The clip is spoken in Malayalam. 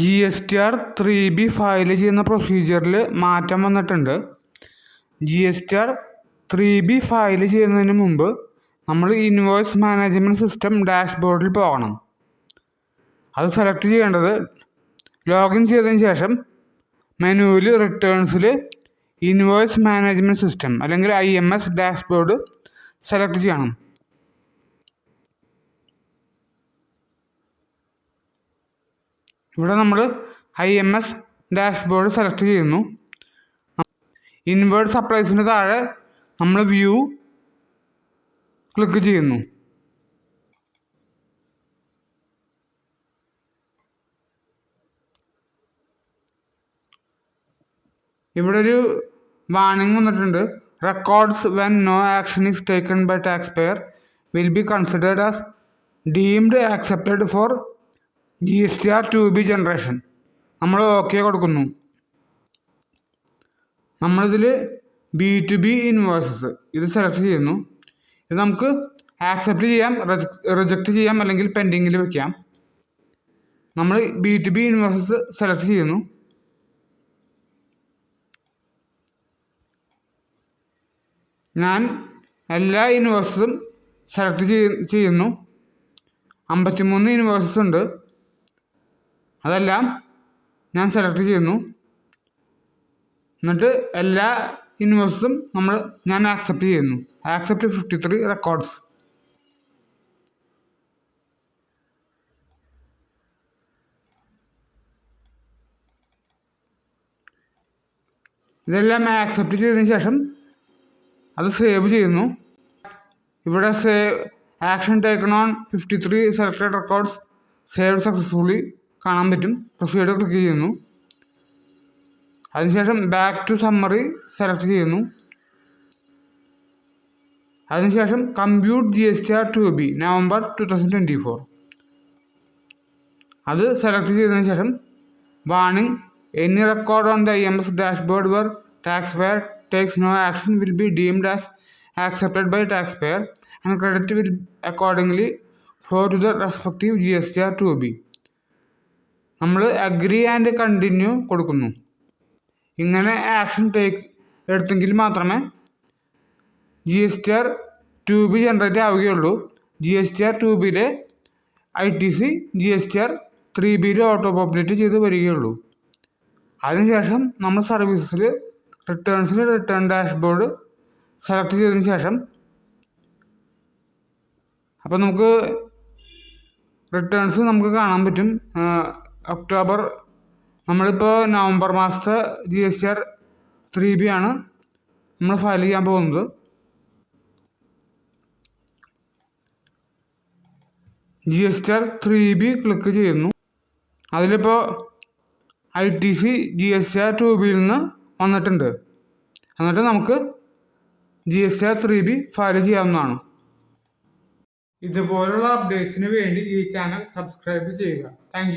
G S T R three B file ചെയ്യുന്ന പ്രൊസീജിയറിൽ മാറ്റം വന്നിട്ടുണ്ട്. G S T R three B file ചെയ്യുന്നതിന് മുമ്പ് നമ്മൾ ഇൻവോയ്സ് മാനേജ്മെന്റ് സിസ്റ്റം ഡാഷ്ബോർഡിൽ പോകണം. അത് സെലക്ട് ചെയ്യേണ്ടത് ലോഗിൻ ചെയ്തതിന് ശേഷം മെനുവിൽ റിട്ടേൺസിൽ ഇൻവോയ്സ് മാനേജ്മെന്റ് സിസ്റ്റം അല്ലെങ്കിൽ I M S dashboard select ചെയ്യണം. ഇവിടെ നമ്മൾ I M S dashboard select ചെയ്യുന്നു. ഇൻവേർഡ് സപ്ലൈസിന് താഴെ നമ്മൾ വ്യൂ ക്ലിക്ക് ചെയ്യുന്നു. ഇവിടെ ഒരു വാണിംഗ് വന്നിട്ടുണ്ട്. Records when no action is taken by tax payer will be considered as deemed accepted for G S T R two B generation നമ്മൾ ഓക്കെ കൊടുക്കുന്നു. നമ്മളിതിൽ ബി ടു ബി ഇൻവോയ്സസ് ഇത് സെലക്ട് ചെയ്യുന്നു. ഇത് നമുക്ക് ആക്സെപ്റ്റ് ചെയ്യാം റിജക്റ്റ് ചെയ്യാം അല്ലെങ്കിൽ പെൻഡിങ്ങിൽ വെക്കാം. നമ്മൾ B to B invoices select ചെയ്യുന്നു. ഞാൻ എല്ലാ ഇൻവോയ്സസും സെലക്ട് ചെയ്യുന്നു. അമ്പത്തിമൂന്ന് ഇൻവോയ്സസ് ഉണ്ട്. അതെല്ലാം ഞാൻ സെലക്ട് ചെയ്യുന്നു. എന്നിട്ട് എല്ലാ ഇൻവേഴ്സും നമ്മൾ ഞാൻ ആക്സെപ്റ്റ് ചെയ്യുന്നു. ആക്സെപ്റ്റ് ഫിഫ്റ്റി ത്രീ റെക്കോർഡ്സ് ഇതെല്ലാം ആക്സെപ്റ്റ് ചെയ്തതിന് ശേഷം അത് സേവ് ചെയ്യുന്നു. ഇവിടെ save action taken on fifty three selected records save successfully കാണാൻ പറ്റും. പ്രൊസീഡ് ക്ലിക്ക് ചെയ്യുന്നു. അതിനുശേഷം ബാക്ക് ടു സമ്മറി സെലക്ട് ചെയ്യുന്നു. അതിനുശേഷം compute G S T R two B November two thousand twenty four അത് സെലക്ട് ചെയ്തതിന് ശേഷം warning any record on the I M S dashboard where tax payer takes no action will be deemed as accepted by tax payer and credit will accordingly flow to the respective G S T R two B നമ്മൾ അഗ്രി ആൻഡ് കണ്ടിന്യൂ കൊടുക്കുന്നു. ഇങ്ങനെ ആക്ഷൻ ടേക്ക് എടുത്തെങ്കിൽ മാത്രമേ G S T R two B generate ആവുകയുള്ളൂ G S T R two I T C G S T R three ബിയിൽ ഓട്ടോ പോപ്പുലേറ്റ് ചെയ്ത് വരികയുള്ളൂ. അതിനുശേഷം നമ്മൾ സർവീസിൽ റിട്ടേൺസിൽ റിട്ടേൺ ഡാഷ്ബോർഡ് സെലക്ട് ചെയ്തതിന് ശേഷം അപ്പോൾ നമുക്ക് റിട്ടേൺസ് നമുക്ക് കാണാൻ പറ്റും. ഒക്ടോബർ നമ്മളിപ്പോൾ നവംബർ മാസത്തെ G S T R three B ആണ് നമ്മൾ ഫയൽ ചെയ്യാൻ പോകുന്നത്. G S T R three B click ചെയ്യുന്നു. അതിലിപ്പോൾ I T C G S T R two ബിയിൽ നിന്ന് വന്നിട്ടുണ്ട്. എന്നിട്ട് നമുക്ക് G S T R three B file ചെയ്യാവുന്നതാണ്. ഇതുപോലുള്ള അപ്ഡേറ്റ്സിന് വേണ്ടി ഈ ചാനൽ സബ്സ്ക്രൈബ് ചെയ്യുക. താങ്ക്